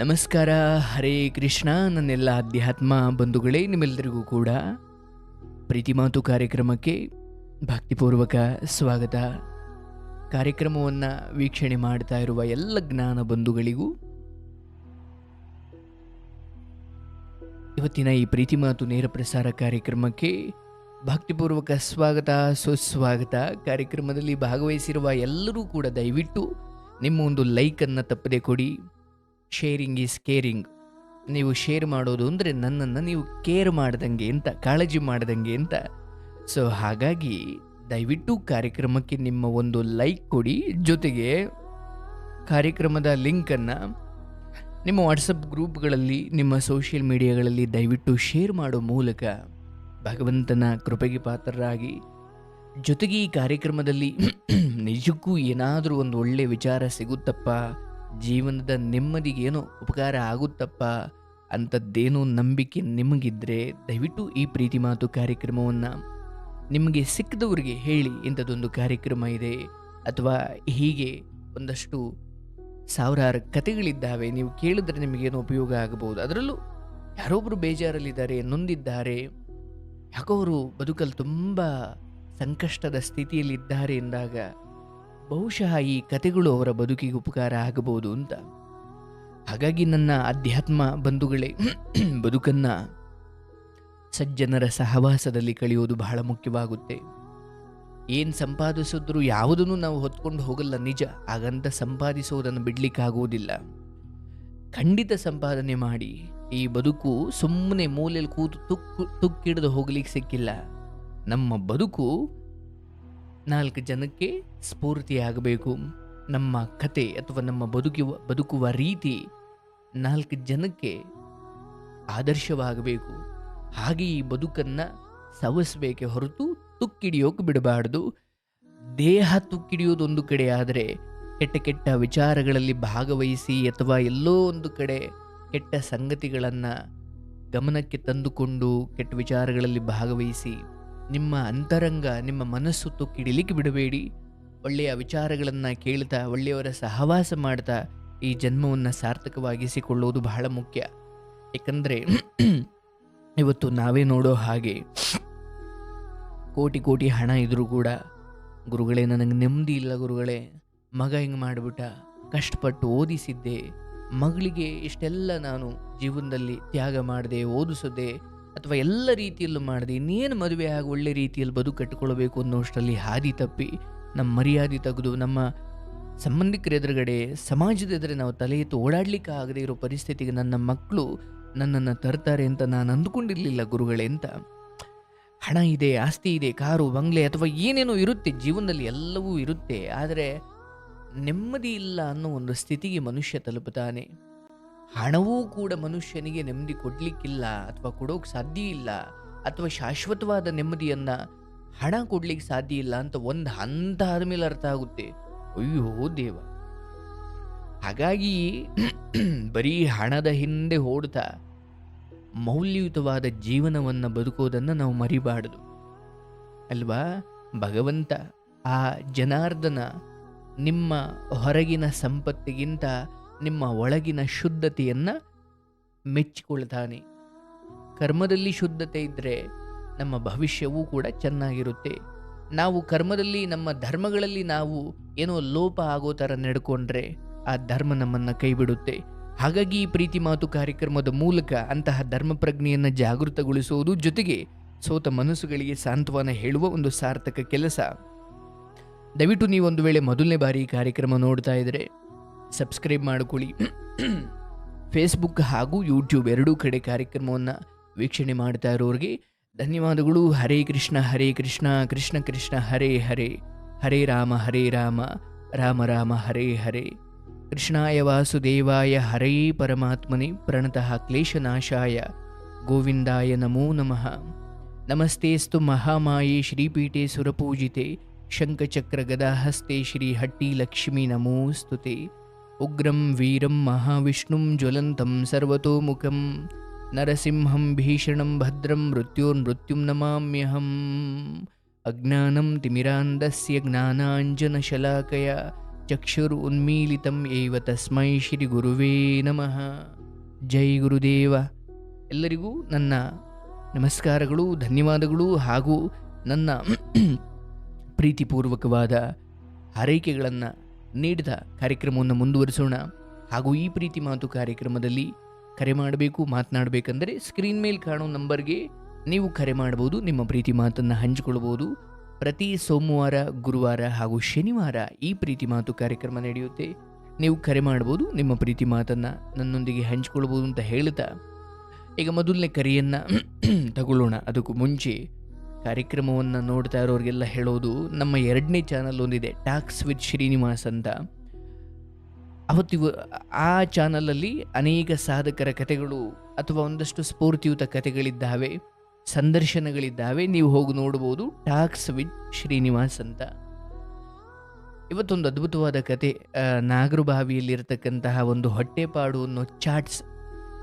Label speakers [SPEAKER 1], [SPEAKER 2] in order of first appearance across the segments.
[SPEAKER 1] ನಮಸ್ಕಾರ. ಹರೇ ಕೃಷ್ಣ. ನನ್ನೆಲ್ಲ ಅಧ್ಯಾತ್ಮ ಬಂಧುಗಳೇ, ನಿಮ್ಮೆಲ್ಲರಿಗೂ ಕೂಡ ಪ್ರೀತಿ ಮಾತು ಕಾರ್ಯಕ್ರಮಕ್ಕೆ ಭಕ್ತಿಪೂರ್ವಕ ಸ್ವಾಗತ. ಕಾರ್ಯಕ್ರಮವನ್ನು ವೀಕ್ಷಣೆ ಮಾಡ್ತಾ ಇರುವ ಎಲ್ಲ ಜ್ಞಾನ ಬಂಧುಗಳಿಗೂ ಇವತ್ತಿನ ಈ ಪ್ರೀತಿ ಮಾತು ನೇರ ಪ್ರಸಾರ ಕಾರ್ಯಕ್ರಮಕ್ಕೆ ಭಕ್ತಿಪೂರ್ವಕ ಸ್ವಾಗತ, ಸುಸ್ವಾಗತ. ಕಾರ್ಯಕ್ರಮದಲ್ಲಿ ಭಾಗವಹಿಸಿರುವ ಎಲ್ಲರೂ ಕೂಡ ದಯವಿಟ್ಟು ನಿಮ್ಮ ಒಂದು ಲೈಕನ್ನು ತಪ್ಪದೆ ಕೊಡಿ. ಶೇರಿಂಗ್ ಈಸ್ ಕೇರಿಂಗ್ ನೀವು ಶೇರ್ ಮಾಡೋದು ಅಂದರೆ ನನ್ನನ್ನು ನೀವು ಕೇರ್ ಮಾಡ್ದಂಗೆ ಅಂತ, ಕಾಳಜಿ ಮಾಡ್ದಂಗೆ ಅಂತ. ಸೊ ಹಾಗಾಗಿ ದಯವಿಟ್ಟು ಕಾರ್ಯಕ್ರಮಕ್ಕೆ ನಿಮ್ಮ ಒಂದು ಲೈಕ್ ಕೊಡಿ. ಜೊತೆಗೆ ಕಾರ್ಯಕ್ರಮದ ಲಿಂಕನ್ನು ನಿಮ್ಮ ವಾಟ್ಸಪ್ ಗ್ರೂಪ್ಗಳಲ್ಲಿ ನಿಮ್ಮ ಸೋಷಿಯಲ್ ಮೀಡಿಯಾಗಳಲ್ಲಿ ದಯವಿಟ್ಟು ಶೇರ್ ಮಾಡೋ ಮೂಲಕ ಭಗವಂತನ ಕೃಪೆಗೆ ಪಾತ್ರರಾಗಿ. ಜೊತೆಗೆ ಈ ಕಾರ್ಯಕ್ರಮದಲ್ಲಿ ನಿಜಕ್ಕೂ ಏನಾದರೂ ಒಂದು ಒಳ್ಳೆಯ ವಿಚಾರ ಸಿಗುತ್ತಪ್ಪ. ಜೀವನದ ನೆಮ್ಮದಿಗೇನೋ ಉಪಕಾರ ಆಗುತ್ತಪ್ಪ ಅಂಥದ್ದೇನೋ ನಂಬಿಕೆ ನಿಮಗಿದ್ರೆ ದಯವಿಟ್ಟು ಈ ಪ್ರೀತಿ ಮಾತು ಕಾರ್ಯಕ್ರಮವನ್ನು ನಿಮಗೆ ಸಿಕ್ಕದವರಿಗೆ ಹೇಳಿ ಇಂಥದ್ದೊಂದು ಕಾರ್ಯಕ್ರಮ ಇದೆ. ಅಥವಾ ಹೀಗೆ ಒಂದಷ್ಟು ಸಾವಿರಾರು ಕತೆಗಳಿದ್ದಾವೆ ನೀವು ಕೇಳಿದ್ರೆ ನಿಮಗೇನು ಉಪಯೋಗ ಆಗಬಹುದು. ಅದರಲ್ಲೂ ಯಾರೊಬ್ಬರು ಬೇಜಾರಲ್ಲಿದ್ದಾರೆ, ನೊಂದಿದ್ದಾರೆ. ಯಾಕೋ ಅವರು ಬದುಕಲ್ಲಿ ತುಂಬ ಸಂಕಷ್ಟದ ಸ್ಥಿತಿಯಲ್ಲಿದ್ದಾರೆ ಎಂದಾಗ ಬಹುಶಃ ಈ ಕತೆಗಳು ಅವರ ಬದುಕಿಗೆ ಉಪಕಾರ ಆಗಬಹುದು ಅಂತ. ಹಾಗಾಗಿ ನನ್ನ ಅಧ್ಯಾತ್ಮ ಬಂಧುಗಳೇ, ಬದುಕನ್ನು ಸಜ್ಜನರ ಸಹವಾಸದಲ್ಲಿ ಕಳೆಯೋದು ಬಹಳ ಮುಖ್ಯವಾಗುತ್ತೆ. ಏನು ಸಂಪಾದಿಸಿದ್ರು ಯಾವುದನ್ನು ನಾವು ಹೊತ್ಕೊಂಡು ಹೋಗಲ್ಲ ನಿಜ, ಹಾಗಂತ ಸಂಪಾದಿಸೋದನ್ನು ಬಿಡ್ಲಿಕ್ಕಾಗುವುದಿಲ್ಲ. ಖಂಡಿತ ಸಂಪಾದನೆ ಮಾಡಿ, ಈ ಬದುಕು ಸುಮ್ಮನೆ ಮೂಲೆಯಲ್ಲಿ ಕೂತು ತುಕ್ಕು, ತುಕ್ಕಿಡಿದು ಹೋಗ್ಲಿಕ್ಕೆ ಸಿಕ್ಕಿಲ್ಲ. ನಮ್ಮ ಬದುಕು ನಾಲ್ಕು ಜನಕ್ಕೆ ಸ್ಫೂರ್ತಿಯಾಗಬೇಕು. ನಮ್ಮ ಕತೆ ಅಥವಾ ನಮ್ಮ ಬದುಕುವ ಬದುಕುವ ರೀತಿ ನಾಲ್ಕು ಜನಕ್ಕೆ ಆದರ್ಶವಾಗಬೇಕು. ಹಾಗೆ ಈ ಬದುಕನ್ನು ಸವಸ್ಬೇಕೆ ಹೊರತು ತುಕ್ಕಿಡಿಯೋಕೆ ಬಿಡಬಾರ್ದು. ದೇಹ ತುಕ್ಕಿಡಿಯೋದೊಂದು ಕಡೆ ಆದರೆ ಕೆಟ್ಟ ಕೆಟ್ಟ ವಿಚಾರಗಳಲ್ಲಿ ಭಾಗವಹಿಸಿ ಅಥವಾ ಎಲ್ಲೋ ಒಂದು ಕಡೆ ಕೆಟ್ಟ ಸಂಗತಿಗಳನ್ನು ಗಮನಕ್ಕೆ ತಂದುಕೊಂಡು ಕೆಟ್ಟ ವಿಚಾರಗಳಲ್ಲಿ ಭಾಗವಹಿಸಿ ನಿಮ್ಮ ಅಂತರಂಗ, ನಿಮ್ಮ ಮನಸ್ಸು ತುಕ್ಕಿಡಿಲಿಕ್ಕೆ ಬಿಡಬೇಡಿ. ಒಳ್ಳೆಯ ವಿಚಾರಗಳನ್ನು ಕೇಳ್ತಾ, ಒಳ್ಳೆಯವರ ಸಹವಾಸ ಮಾಡ್ತಾ ಈ ಜನ್ಮವನ್ನು ಸಾರ್ಥಕವಾಗಿಸಿಕೊಳ್ಳುವುದು ಬಹಳ ಮುಖ್ಯ. ಏಕೆಂದರೆ ಇವತ್ತು ನಾವೇ ನೋಡೋ ಹಾಗೆ ಕೋಟಿ ಕೋಟಿ ಹಣ ಇದ್ದರೂ ಕೂಡ ಗುರುಗಳೇ, ನನಗೆ ನೆಮ್ಮದಿ ಇಲ್ಲ ಗುರುಗಳೇ. ಮಗ ಹಿಂಗೆ ಮಾಡಿಬಿಟ್ಟ, ಕಷ್ಟಪಟ್ಟು ಓದಿಸಿದ್ದೆ. ಮಗಳಿಗೆ ಇಷ್ಟೆಲ್ಲ ನಾನು ಜೀವನದಲ್ಲಿ ತ್ಯಾಗ ಮಾಡಿದೆ, ಓದಿಸದೆ. ಅಥವಾ ಎಲ್ಲ ರೀತಿಯಲ್ಲೂ ಮಾಡದೆ, ಇನ್ನೇನು ಮದುವೆ ಆಗಿ ಒಳ್ಳೆ ರೀತಿಯಲ್ಲಿ ಬದುಕು ಕಟ್ಟಿಕೊಳ್ಬೇಕು ಅನ್ನೋಷ್ಟರಲ್ಲಿ ಹಾದಿ ತಪ್ಪಿ, ನಮ್ಮ ಮರ್ಯಾದೆ ತೆಗೆದು, ನಮ್ಮ ಸಂಬಂಧಿಕರ ಎದುರುಗಡೆ, ಸಮಾಜದ ಎದುರೆ ನಾವು ತಲೆ ಎತ್ತು ಓಡಾಡಲಿಕ್ಕೆ ಆಗದೇ ಇರೋ ಪರಿಸ್ಥಿತಿಗೆ ನನ್ನ ಮಕ್ಕಳು ನನ್ನನ್ನು ತರ್ತಾರೆ ಅಂತ ನಾನು ಅಂದ್ಕೊಂಡಿರಲಿಲ್ಲ ಗುರುಗಳೇ ಅಂತ. ಹಣ ಇದೆ, ಆಸ್ತಿ ಇದೆ, ಕಾರು, ಬಂಗ್ಲೆ ಅಥವಾ ಏನೇನೋ ಇರುತ್ತೆ, ಜೀವನದಲ್ಲಿ ಎಲ್ಲವೂ ಇರುತ್ತೆ, ಆದರೆ ನೆಮ್ಮದಿ ಇಲ್ಲ ಅನ್ನೋ ಒಂದು ಸ್ಥಿತಿಗೆ ಮನುಷ್ಯ ತಲುಪುತ್ತಾನೆ. ಹಣವೂ ಕೂಡ ಮನುಷ್ಯನಿಗೆ ನೆಮ್ಮದಿ ಕೊಡಲಿಕ್ಕಿಲ್ಲ ಅಥವಾ ಕೊಡೋಕೆ ಸಾಧ್ಯ ಇಲ್ಲ ಅಥವಾ ಶಾಶ್ವತವಾದ ನೆಮ್ಮದಿಯನ್ನು ಹಣ ಕೊಡ್ಲಿಕ್ಕೆ ಸಾಧ್ಯ ಇಲ್ಲ ಅಂತ ಒಂದು ಹಂತ ಆದಮೇಲೆ ಅರ್ಥ ಆಗುತ್ತೆ. ಅಯ್ಯೋ ದೇವ. ಹಾಗಾಗಿ ಬರೀ ಹಣದ ಹಿಂದೆ ಓಡ್ತಾ ಮೌಲ್ಯಯುತವಾದ ಜೀವನವನ್ನು ಬದುಕೋದನ್ನು ನಾವು ಮರಿಬಾರದು. ಅಲ್ವಾ? ಭಗವಂತ ಆ ಜನಾರ್ದನ ನಿಮ್ಮ ಹೊರಗಿನ ಸಂಪತ್ತಿಗಿಂತ ನಿಮ್ಮ ಒಳಗಿನ ಶುದ್ಧತೆಯನ್ನು ಮೆಚ್ಚಿಕೊಳ್ತಾನೆ. ಕರ್ಮದಲ್ಲಿ ಶುದ್ಧತೆ ಇದ್ದರೆ ನಮ್ಮ ಭವಿಷ್ಯವೂ ಕೂಡ ಚೆನ್ನಾಗಿರುತ್ತೆ. ನಾವು ಕರ್ಮದಲ್ಲಿ, ನಮ್ಮ ಧರ್ಮಗಳಲ್ಲಿ ನಾವು ಏನೋ ಲೋಪ ಆಗೋ ಥರ ನಡ್ಕೊಂಡ್ರೆ ಆ ಧರ್ಮ ನಮ್ಮನ್ನು ಕೈಬಿಡುತ್ತೆ. ಹಾಗಾಗಿ ಈ ಪ್ರೀತಿ ಮಾತು ಕಾರ್ಯಕ್ರಮದ ಮೂಲಕ ಅಂತಹ ಧರ್ಮ ಪ್ರಜ್ಞೆಯನ್ನು ಜಾಗೃತಗೊಳಿಸುವುದು ಜೊತೆಗೆ ಸೋತ ಮನಸ್ಸುಗಳಿಗೆ ಸಾಂತ್ವನ ಹೇಳುವ ಒಂದು ಸಾರ್ಥಕ ಕೆಲಸ. ದಯವಿಟ್ಟು ನೀವು ಒಂದು ವೇಳೆ ಮೊದಲನೇ ಬಾರಿ ಕಾರ್ಯಕ್ರಮ ನೋಡ್ತಾ ಇದ್ದರೆ ಸಬ್ಸ್ಕ್ರೈಬ್ ಮಾಡಿಕೊಳ್ಳಿ. ಫೇಸ್ಬುಕ್ ಹಾಗೂ ಯೂಟ್ಯೂಬ್ ಎರಡೂ ಕಡೆ ಕಾರ್ಯಕ್ರಮವನ್ನು ವೀಕ್ಷಣೆ ಮಾಡ್ತಾ ಇರೋರಿಗೆ ಧನ್ಯವಾದಗಳು. ಹರೇ ಕೃಷ್ಣ ಹರೇ ಕೃಷ್ಣ ಕೃಷ್ಣ ಕೃಷ್ಣ, ಹರೇ ಹರೇ. ಹರೇ ರಾಮ ಹರೇ ರಾಮ. ರಾಮ ರಾಮ, ಹರೇ ಹರೇ. ಕೃಷ್ಣಾಯ ವಾಸುದೇವಾಯ, ಹರೇ ಪರಮಾತ್ಮನೆ, ಪ್ರಣತಃ ಕ್ಲೇಶನಾಶಾಯ. ಗೋವಿಂದಾಯ ನಮೋ ನಮಃ. ನಮಸ್ತೆಸ್ತು ಮಹಾಮಾಯೆ ಶ್ರೀಪೀಠೆ ಸುರಪೂಜಿತೆ ಶಂಖಚಕ್ರ ಗದಾಹಸ್ತೆ ಶ್ರೀ ಹಟ್ಟಿ ಲಕ್ಷ್ಮೀ ನಮೋಸ್ತುತೆ. ಉಗ್ರಂ ವೀರಂ ಮಹಾವಿಷ್ಣುಂ ಜ್ವಲಂತಂ ಸರ್ವತೋಮುಖಂ ನರಸಿಂಹಂ ಭೀಷಣಂ ಭದ್ರಂ ಮೃತ್ಯೋರ್ಮೃತ್ಯುಂ ನಮಾಮ್ಯಹಂ ಅಜ್ಞಾನಂ ತಿಮಿರಾಂಧಸ್ಯ ಜ್ಞಾನಾಂಜನಶಲಾಕಯ ಚಕ್ಷುರ್ ಉನ್ಮೀಲಿತಂ ಏವ ತಸ್ಮೈ ಶ್ರೀ ಗುರುವೇ ನಮಃ ಜೈ ಗುರುದೇವ ಎಲ್ಲರಿಗೂ ನನ್ನ ನಮಸ್ಕಾರಗಳು, ಧನ್ಯವಾದಗಳು ಹಾಗೂ ನನ್ನ ಪ್ರೀತಿಪೂರ್ವಕವಾದ ಹಾರೈಕೆಗಳನ್ನು ನೀಡಿದ ಕಾರ್ಯಕ್ರಮವನ್ನು ಮುಂದುವರಿಸೋಣ. ಹಾಗೂ ಈ ಪ್ರೀತಿ ಮಾತು ಕಾರ್ಯಕ್ರಮದಲ್ಲಿ ಕರೆ ಮಾಡಬೇಕು, ಮಾತನಾಡಬೇಕಂದರೆ ಸ್ಕ್ರೀನ್ ಮೇಲ್ ಕಾಣೋ ನಂಬರ್ಗೆ ನೀವು ಕರೆ ಮಾಡಬಹುದು, ನಿಮ್ಮ ಪ್ರೀತಿ ಮಾತನ್ನು ಹಂಚಿಕೊಳ್ಳಬಹುದು. ಪ್ರತಿ ಸೋಮವಾರ, ಗುರುವಾರ ಹಾಗೂ ಶನಿವಾರ ಈ ಪ್ರೀತಿ ಮಾತು ಕಾರ್ಯಕ್ರಮ ನಡೆಯುತ್ತೆ. ನೀವು ಕರೆ ಮಾಡ್ಬೋದು ನಿಮ್ಮ ಪ್ರೀತಿ ಮಾತನ್ನು ನನ್ನೊಂದಿಗೆ ಹಂಚಿಕೊಳ್ಬೋದು ಅಂತ ಹೇಳ್ತಾ. ಈಗ ಮೊದಲನೇ ಕರೆಯನ್ನು ತಗೊಳ್ಳೋಣ. ಅದಕ್ಕೂ ಮುಂಚೆ ಕಾರ್ಯಕ್ರಮವನ್ನು ನೋಡ್ತಾ ಇರೋರಿಗೆಲ್ಲ ಹೇಳೋದು ನಮ್ಮ ಎರಡನೇ ಚಾನಲ್ ಒಂದಿದೆ ಟಾಕ್ಸ್ ವಿತ್ ಶ್ರೀನಿವಾಸ್ ಅಂತ. ಅವತ್ತಿವ ಆ ಚಾನಲಲ್ಲಿ ಅನೇಕ ಸಾಧಕರ ಕಥೆಗಳು ಅಥವಾ ಒಂದಷ್ಟು ಸ್ಫೂರ್ತಿಯುತ ಕಥೆಗಳಿದ್ದಾವೆ, ಸಂದರ್ಶನಗಳಿದ್ದಾವೆ, ನೀವು ಹೋಗಿ ನೋಡ್ಬೋದು ಟಾಕ್ಸ್ ವಿತ್ ಶ್ರೀನಿವಾಸ್ ಅಂತ. ಇವತ್ತೊಂದು ಅದ್ಭುತವಾದ ಕತೆ ನಾಗರಬಾವಿಯಲ್ಲಿರ್ತಕ್ಕಂತಹ ಒಂದು ಹೊಟ್ಟೆಪಾಡು ಅನ್ನೋ ಚಾಟ್ಸ್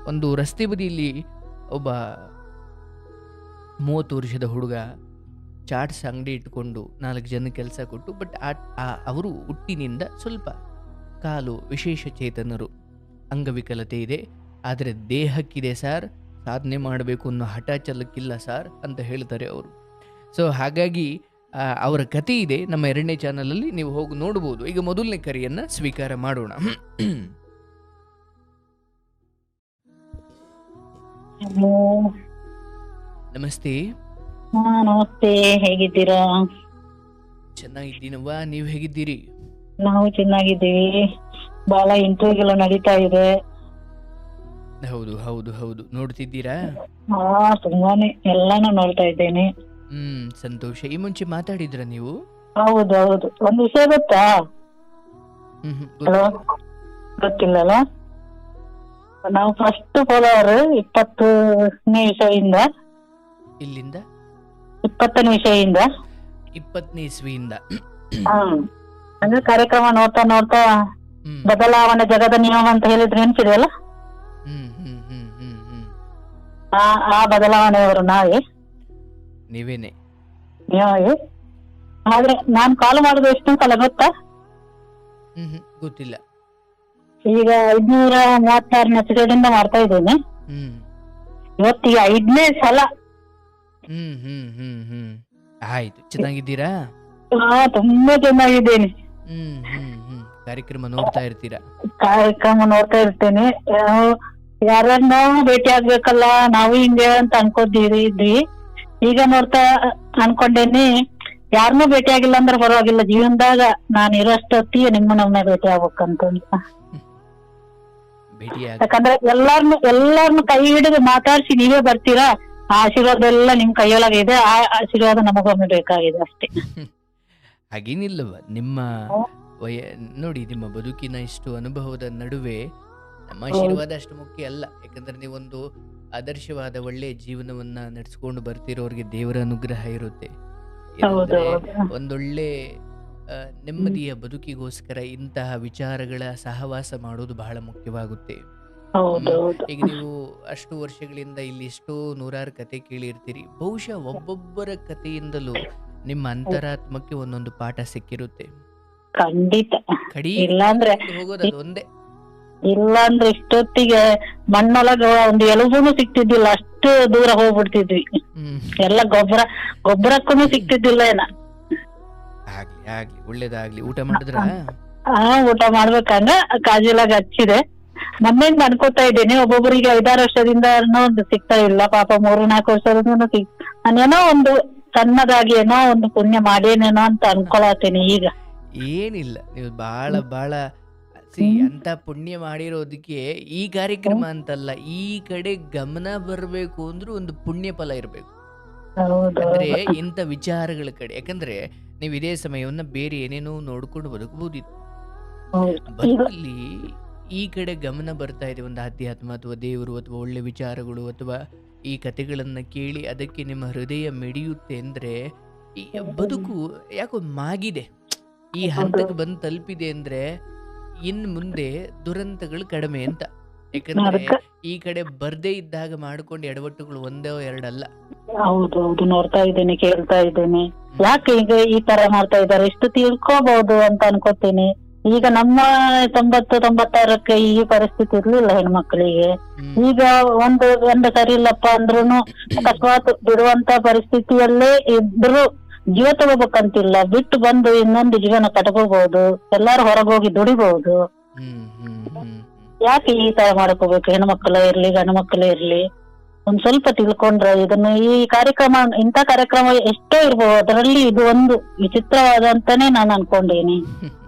[SPEAKER 1] ಒಂದು ರಸ್ತೆ ಬದಿಯಲ್ಲಿ ಒಬ್ಬ ಮೂವತ್ತು ವರ್ಷದ ಹುಡುಗ ಚಾಟ್ಸ್ ಅಂಗಡಿ ಇಟ್ಕೊಂಡು ನಾಲ್ಕು ಜನ ಕೆಲಸ ಕೊಟ್ಟು ಬಟ್ ಆ ಅವರು ಹುಟ್ಟಿನಿಂದ ಸ್ವಲ್ಪ ಕಾಲು ವಿಶೇಷ ಚೇತನರು, ಅಂಗವಿಕಲತೆ ಇದೆ. ಆದರೆ ದೇಹಕ್ಕಿದೆ ಸರ್, ಸಾಧನೆ ಮಾಡಬೇಕು ಅನ್ನೋ ಹಠ ಚಲಕ್ಕಿಲ್ಲ ಸರ್ ಅಂತ ಹೇಳ್ತಾರೆ ಅವರು. ಸೊ ಹಾಗಾಗಿ ಅವರ ಕತೆ ಇದೆ. ನಮ್ಮ ಎರಡನೇ ಚಾನಲಲ್ಲಿ ನೀವು ಹೋಗಿ ನೋಡ್ಬೋದು. ಈಗ ಮೊದಲನೇ ಕರೆಯನ್ನು ಸ್ವೀಕಾರ ಮಾಡೋಣ.
[SPEAKER 2] ಹಲೋ
[SPEAKER 1] ನಮಸ್ತೆ.
[SPEAKER 2] ಹಾ ನಮಸ್ತೆ. ಹೇಗಿದ್ದೀರಾ?
[SPEAKER 1] ಚೆನ್ನಾಗಿದ್ದೀನವ್ವ. ನೀವ್ ಹೇಗಿದ್ದೀರಿ?
[SPEAKER 2] ನಾವು ಚೆನ್ನಾಗಿದ್ದೀವಿ. ಬಹಳ ಇಂಟರ್ವ್ಯೂಗೆಲ್ಲ ನಡೀತಾ ಇದೆ.
[SPEAKER 1] ಹೌದು ಹೌದು ಹೌದು. ನೋಡ್ತಿದ್ದೀರಾ?
[SPEAKER 2] ಹಾ ತುಂಬಾನೇ. ಎಲ್ಲಾನು ನೋಡ್ತಾ ಇದ್ದೇನೆ.
[SPEAKER 1] ಹ್ಮ್ ಸಂತೋಷ. ಈ ಮುಂಚೆ ಮಾತಾಡಿದ್ರ ನೀವು?
[SPEAKER 2] ಹೌದು ಹೌದು. ಒಂದು ವಿಷಯ ಗೊತ್ತಾ?
[SPEAKER 1] ಹ್ಮ್ ಹ್ಮ್,
[SPEAKER 2] ಹಲೋ?
[SPEAKER 1] ಗೊತ್ತಿಲ್ಲ.
[SPEAKER 2] ಗೊತ್ತಿಲ್ಲಲ್ಲ? ನಾವು ಫಸ್ಟ್ ಫಾಲೋವರ್ ಇಪ್ಪತ್ತನೇ ವಿಷಯದಿಂದ.
[SPEAKER 1] ಇಲ್ಲಿಂದ?
[SPEAKER 2] ಇಪ್ಪತ್ತನೇ ವಿಷಯದಿಂದ?
[SPEAKER 1] ಇಪ್ಪತ್ತನೇ ಇಸ್ವಿಯಿಂದ.
[SPEAKER 2] ಹ್ಮ್ ಅಂದ್ರೆ ಕಾರ್ಯಕ್ರಮ ನೋಡ್ತಾ ನೋಡ್ತಾ
[SPEAKER 1] ಹ್ಮ್.
[SPEAKER 2] ಬದಲಾವಣೆ ಜಗದ ನಿಯಮ ಅಂತ ಹೇಳಿದ್ರೆ ನೆನ್ಪಿದೆಯಲ್ಲ
[SPEAKER 1] ಹ್ಮ್ ಹ್ಮ್ ಹ್ಮ್ ಹ್ಮ್ ಹ್ಮ್.
[SPEAKER 2] ಆ ಆ ಬದಲಾವಣೆಯವರು ನಾವೇ?
[SPEAKER 1] ನೀವೇನೆ?
[SPEAKER 2] ನೀವೇ? ಆದ್ರೆ ನಾನ್ ಕಾಲ್ ಮಾಡೋದು ಎಷ್ಟು ಸಲ ಗೊತ್ತಾ?
[SPEAKER 1] ಹ್ಮ್ ಹ್ಮ್ ಗೊತ್ತಿಲ್ಲ.
[SPEAKER 2] ಈಗ ಐದ್ನೂರ ಮೂವತ್ತಾರನೇ ಎಪಿಸೋಡಿಂದ ಮಾಡ್ತಾ ಇದ್ದೇನೆ.
[SPEAKER 1] ಹ್ಮ್.
[SPEAKER 2] ಇವತ್ತಿಗೆ ಐದನೇ ಸಲ
[SPEAKER 1] ಹ್ಮ್ ಹ್ಮ್ ಹ್ಮ್ ಹ್ಮ್. ಆಯ್ತು. ಚೆನ್ನಾಗಿದ್ದೀರಾ?
[SPEAKER 2] ಹಾ ತುಂಬಾ ಚೆನ್ನಾಗಿದ್ದೇನೆ.
[SPEAKER 1] ಹ್ಮ್ ಹ್ಮ್ ಹ್ಮ್. ಕಾರ್ಯಕ್ರಮ ನೋಡ್ತಾ ಇರ್ತೀರಾ?
[SPEAKER 2] ಕಾರ್ಯಕ್ರಮ ನೋಡ್ತಾ ಇರ್ತೇನೆ. ಯಾರನ್ನ ಭೇಟಿ ಆಗ್ಬೇಕಲ್ಲ ನಾವು ಹಿಂಗೆ ಅಂತ ಅನ್ಕೊಂಡಿದ್ವಿ ಇದ್ವಿ. ಈಗ ನೋಡ್ತಾ ಅನ್ಕೊಂಡೇನಿ ಯಾರನ್ನೂ ಭೇಟಿ ಆಗಿಲ್ಲ ಅಂದ್ರೆ ಪರವಾಗಿಲ್ಲ. ಜೀವನದಾಗ ನಾನು ಇರೋಷ್ಟೊತ್ತಿಗೆ ನಿಮ್ಮನ್ನ ಭೇಟಿ ಆಗ್ಬೇಕಂತ
[SPEAKER 1] ಭೇಟಿಯಾಗ
[SPEAKER 2] ಯಾಕಂದ್ರೆ ಎಲ್ಲಾರ್ನು ಎಲ್ಲಾರ್ನು ಕೈ ಹಿಡಿದು ಮಾತಾಡ್ಸಿ ನೀವೇ ಬರ್ತೀರಾ? ಆ ಆಶೀರ್ವಾದ ಎಲ್ಲ ನಿಮ್ ಕೈಯೊಳಗೆ ಇದೆ ಆ ಆಶೀರ್ವಾದ ನಮಗೊಮ್ಮೆ ಬೇಕಾಗಿದೆ ಅಷ್ಟೇ.
[SPEAKER 1] ಹಾಗೇನಿಲ್ಲವ ನಿಮ್ಮ ವಯ ನೋಡಿ ನಿಮ್ಮ ಬದುಕಿನ ಇಷ್ಟು ಅನುಭವದ ನಡುವೆ ನಮ್ಮ ಆಶೀರ್ವಾದ ಅಷ್ಟು ಮುಖ್ಯ ಅಲ್ಲ. ಯಾಕಂದ್ರೆ ನೀವೊಂದು ಆದರ್ಶವಾದ ಒಳ್ಳೆ ಜೀವನವನ್ನ ನಡೆಸ್ಕೊಂಡು ಬರ್ತಿರೋರಿಗೆ ದೇವರ ಅನುಗ್ರಹ ಇರುತ್ತೆ. ಒಂದೊಳ್ಳೆ ಆ, ನೆಮ್ಮದಿಯ ಬದುಕಿಗೋಸ್ಕರ ಇಂತಹ ವಿಚಾರಗಳ ಸಹವಾಸ ಮಾಡೋದು ಬಹಳ ಮುಖ್ಯವಾಗುತ್ತೆ. ಈಗ ನೀವು ಅಷ್ಟು ವರ್ಷಗಳಿಂದ ಇಲ್ಲಿ ಎಷ್ಟೋ ನೂರಾರು ಕತೆ ಕೇಳಿರ್ತೀರಿ. ಬಹುಶಃ ಒಬ್ಬೊಬ್ಬರ ಕಥೆಯಿಂದಲೂ ನಿಮ್ಮ ಅಂತರಾತ್ಮಕ್ಕೆ ಒಂದೊಂದು ಪಾಠ ಸಿಕ್ಕಿರುತ್ತೆ.
[SPEAKER 2] ಖಂಡಿತ.
[SPEAKER 1] ಕಡಿ
[SPEAKER 2] ಇಲ್ಲಾಂದ್ರೆ
[SPEAKER 1] ಹೋಗೋದು ಅದು ಒಂದೇ.
[SPEAKER 2] ಇಲ್ಲಾಂದ್ರೆ ಇಷ್ಟೊತ್ತಿಗೆ ಮಣ್ಣೊಳಗ ಒಂದು ಎಲುಬುನು ಸಿಕ್ತಿದ್ದಿಲ್ಲ ಅಷ್ಟು ದೂರ ಹೋಗ್ಬಿಡ್ತಿದ್ವಿ.
[SPEAKER 1] ಹ್ಮ್.
[SPEAKER 2] ಎಲ್ಲ ಗೊಬ್ಬರ ಗೊಬ್ಬರಕ್ಕೂ ಸಿಕ್ತಿದ್ದಿಲ್ಲ ಏನ?
[SPEAKER 1] ಆಗ್ಲಿ ಆಗ್ಲಿ ಒಳ್ಳೇದಾಗ್ಲಿ. ಊಟ ಮಾಡಿದ್ರ?
[SPEAKER 2] ಆ ಊಟ ಮಾಡ್ಬೇಕಂದ್ರ ಕಾಜಿಲಾಗ ಹಚ್ಚಿದೆ. ಮೊನ್ನೆಯಿಂದ ಅನ್ಕೋತಾ ಇದ್ದೇನೆ. ಒಬ್ಬೊಬ್ಬರಿಗೆ ಐದಾರು ವರ್ಷದಿಂದ ಒಂದು ಸಿಗ್ತಾ ಇಲ್ಲ. ಪಾಪ ಮೂರು ನಾಲ್ಕು ವರ್ಷದಿಂದ ಸಿಗ್ ನಾನೇನೋ ಒಂದು ಸಣ್ಣದಾಗಿ ಏನೋ ಒಂದು ಪುಣ್ಯ ಮಾಡೇನೇನೋ ಅಂತ ಅನ್ಕೊಳತೀನಿ ಈಗ.
[SPEAKER 1] ಏನಿಲ್ಲ. ನೀವು ಬಹಳ ಬಹಳ ಸಿ ಅಂತ ಪುಣ್ಯ ಮಾಡಿರೋದಕ್ಕೆ ಈ ಕಾರ್ಯಕ್ರಮ ಅಂತಲ್ಲ ಈ ಕಡೆ ಗಮನ ಬರಬೇಕು ಅಂದ್ರೆ ಒಂದು ಪುಣ್ಯ ಫಲ ಇರಬೇಕು. ಅಂದ್ರೆ ಇಂಥ ವಿಚಾರಗಳ ಕಡೆ. ಯಾಕಂದ್ರೆ ನೀವು ಇದೇ ಸಮಯವನ್ನ ಬೇರೆ ಏನೇನೋ ನೋಡ್ಕೊಂಡು ಬದುಕಬಹುದಿತ್ತು ಬದುಕಲ್ಲಿ ಈ ಕಡೆ ಗಮನ ಬರ್ತಾ ಇದೆ ಒಂದು ಆಧ್ಯಾತ್ಮ ಅಥವಾ ದೇವರು ಅಥವಾ ಒಳ್ಳೆ ವಿಚಾರಗಳು ಅಥವಾ ಈ ಕಥೆಗಳನ್ನು ಕೇಳಿ ಅದಕ್ಕೆ ನಿಮ್ಮ ಹೃದಯ ಮಿಡಿಯುತ್ತೆ ಅಂದ್ರೆ ಈ ಬದುಕು ಯಾಕೋ ಮಾಗಿದೆ. ಈ ಹಂತಕ್ಕೆ ಬಂದು ತಲುಪಿದೆ ಅಂದ್ರೆ ಇನ್ ಮುಂದೆ ದುರಂತಗಳು ಕಡಿಮೆ ಅಂತ. ಯಾಕಂದ್ರೆ ಈ ಕಡೆ ಬರ್ದೇ ಇದ್ದಾಗ ಮಾಡ್ಕೊಂಡು ಎಡವಟ್ಟುಗಳು ಒಂದೇ ಎರಡಲ್ಲ.
[SPEAKER 2] ಹೌದು ಹೌದು ನೋಡ್ತಾ ಇದ್ದೇನೆ ಕೇಳ್ತಾ ಇದ್ದೇನೆ. ಯಾಕೆ ಈಗ ಈ ತರ ಮಾಡ್ತಾ ಇದ್ದಾರೆ? ಇಷ್ಟು ತಿಳ್ಕೋಬಹುದು ಅಂತ ಅನ್ಕೋತೀನಿ. ಈಗ ನಮ್ಮ ತೊಂಬತ್ತು ತೊಂಬತ್ತಾರಕ್ಕೆ ಈ ಪರಿಸ್ಥಿತಿ ಇರ್ಲಿಲ್ಲ ಹೆಣ್ಮಕ್ಳಿಗೆ. ಈಗ ಒಂದು ಗಂಡ ಸರಿ ಇಲ್ಲಪ್ಪ ಅಂದ್ರುನು ಅಕಸ್ಮಾತ್ ಬಿಡುವಂತ ಪರಿಸ್ಥಿತಿಯಲ್ಲೇ ಇದ್ರು ಜೀವ ತಗೋಬೇಕಂತಿಲ್ಲ. ಬಿಟ್ಟು ಬಂದು ಇನ್ನೊಂದು ಜೀವನ ಕಟ್ಕೋಬಹುದು ಎಲ್ಲಾರು ಹೊರಗೋಗಿ ದುಡಿಬಹುದು ಯಾಕೆ ಈ ತರ ಮಾಡ್ಕೋಬೇಕು? ಹೆಣ್ಮಕ್ಳೇ ಇರ್ಲಿ ಗಂಡು ಮಕ್ಕಳು ಇರ್ಲಿ. ಒಂದ್ ಸ್ವಲ್ಪ ತಿಳ್ಕೊಂಡ್ರೆ ಇದನ್ನ ಈ ಕಾರ್ಯಕ್ರಮ ಇಂತ ಕಾರ್ಯಕ್ರಮ ಎಷ್ಟೋ ಇರ್ಬೋದು ಅದರಲ್ಲಿ ಇದು ಒಂದು ವಿಚಿತ್ರವಾದಂತಾನೆ ನಾನು ಅನ್ಕೊಂಡೇನಿ